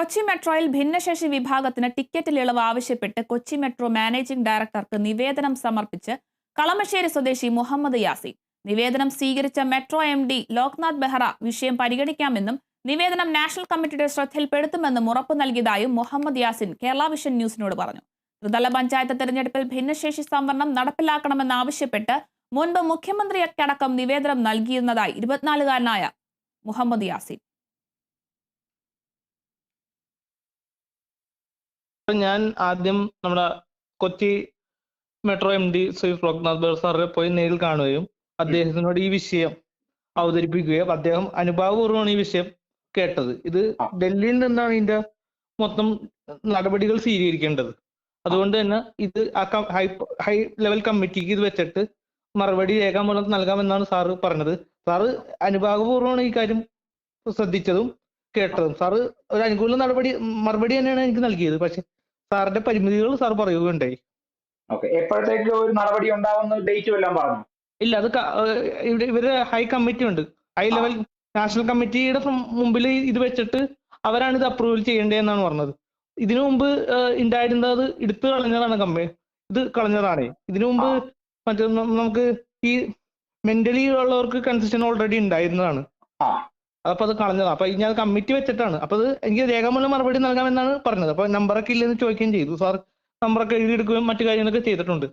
കൊച്ചി മെട്രോയിൽ ഭിന്നശേഷി വിഭാഗത്തിന് ടിക്കറ്റിൽ ഇളവ് ആവശ്യപ്പെട്ട് കൊച്ചി മെട്രോ മാനേജിംഗ് ഡയറക്ടർക്ക് നിവേദനം സമർപ്പിച്ച് കളമശ്ശേരി സ്വദേശി മുഹമ്മദ് യാസീൻ. നിവേദനം സ്വീകരിച്ച metro M D Loknath Behera വിഷയം പരിഗണിക്കാമെന്നും നിവേദനം നാഷണൽ കമ്മിറ്റിയുടെ ശ്രദ്ധയിൽപ്പെടുത്തുമെന്നും ഉറപ്പു നൽകിയതായും മുഹമ്മദ് യാസിൻ കേരള വിഷൻ ന്യൂസിനോട് പറഞ്ഞു. ത്രിതല പഞ്ചായത്ത് തെരഞ്ഞെടുപ്പിൽ ഭിന്നശേഷി സംവരണം നടപ്പിലാക്കണമെന്നാവശ്യപ്പെട്ട് മുൻപ് മുഖ്യമന്ത്രിയൊക്കെ അടക്കം നിവേദനം നൽകിയിരുന്നതായി ഇരുപത്തിനാലുകാരനായ മുഹമ്മദ് യാസിൻ. ഞാൻ ആദ്യം നമ്മുടെ Kochi metro M D Shri Loknath Behera സാറിനെ പോയി നേരിൽ കാണുകയും അദ്ദേഹത്തിനോട് ഈ വിഷയം അവതരിപ്പിക്കുകയും അദ്ദേഹം അനുഭാവപൂർവമാണ് ഈ വിഷയം കേട്ടത്. ഇത് ഡൽഹിയിൽ നിന്നാണ് ഇതിന്റെ മൊത്തം നടപടികൾ സ്വീകരിക്കേണ്ടത്. അതുകൊണ്ട് തന്നെ ഇത് ആ ഹൈ ഹൈ ലെവൽ കമ്മിറ്റിക്ക് ഇത് വെച്ചിട്ട് മറുപടി രേഖാമൂലം നൽകാമെന്നാണ് സാറ് പറഞ്ഞത്. സാറ് അനുഭാവപൂർവമാണ് ഈ കാര്യം ശ്രദ്ധിച്ചതും കേട്ടതും. സാറ് ഒരു അനുകൂല നടപടി മറുപടി തന്നെയാണ് എനിക്ക് നൽകിയത്. പക്ഷെ സാറിന്റെ പരിമിതികൾ സാർ പറയുകയുണ്ടായി. ഓക്കെ. എപ്പോഴത്തേക്ക് ഒരു നടപടി ഉണ്ടാവുന്ന ഡേറ്റ് വല്ലതും പറഞ്ഞു? ഇല്ല അത് ഇവിടെ ഇവർ ഹൈ കമ്മിറ്റി ഉണ്ട്. ഹൈ ലെവൽ നാഷണൽ കമ്മിറ്റിയുടെ മുമ്പിൽ ഇത് വെച്ചിട്ട് അവരാണ് ഇത് അപ്രൂവൽ ചെയ്യേണ്ടതെന്നാണ് പറഞ്ഞത്. ഇതിനു മുമ്പ് ഉണ്ടായിരുന്നത് എടുത്തു കളഞ്ഞതാണ് കമ്പനി ഇത് കളഞ്ഞതാണ്. ഇതിനു മുമ്പ് മറ്റേ നമുക്ക് ഈ മെന്റലി ഉള്ളവർക്ക് കൺസെഷൻ ഓൾറെഡി ഉണ്ടായിരുന്നതാണ്. അപ്പൊ അത് കളഞ്ഞതാണ് അപ്പൊ ഞാൻ കമ്മിറ്റി വെച്ചിട്ടാണ്. അപ്പൊ അത് എനിക്ക് രേഖാമൂലം മറുപടി നൽകാമെന്നാണ് പറഞ്ഞത്. അപ്പൊ നമ്പറൊക്കെ ഇല്ലെന്ന് ചോദിക്കുകയും ചെയ്തു. സാർ നമ്പറൊക്കെ എഴുതിയെടുക്കുകയും മറ്റു കാര്യങ്ങളൊക്കെ ചെയ്തിട്ടുണ്ട്.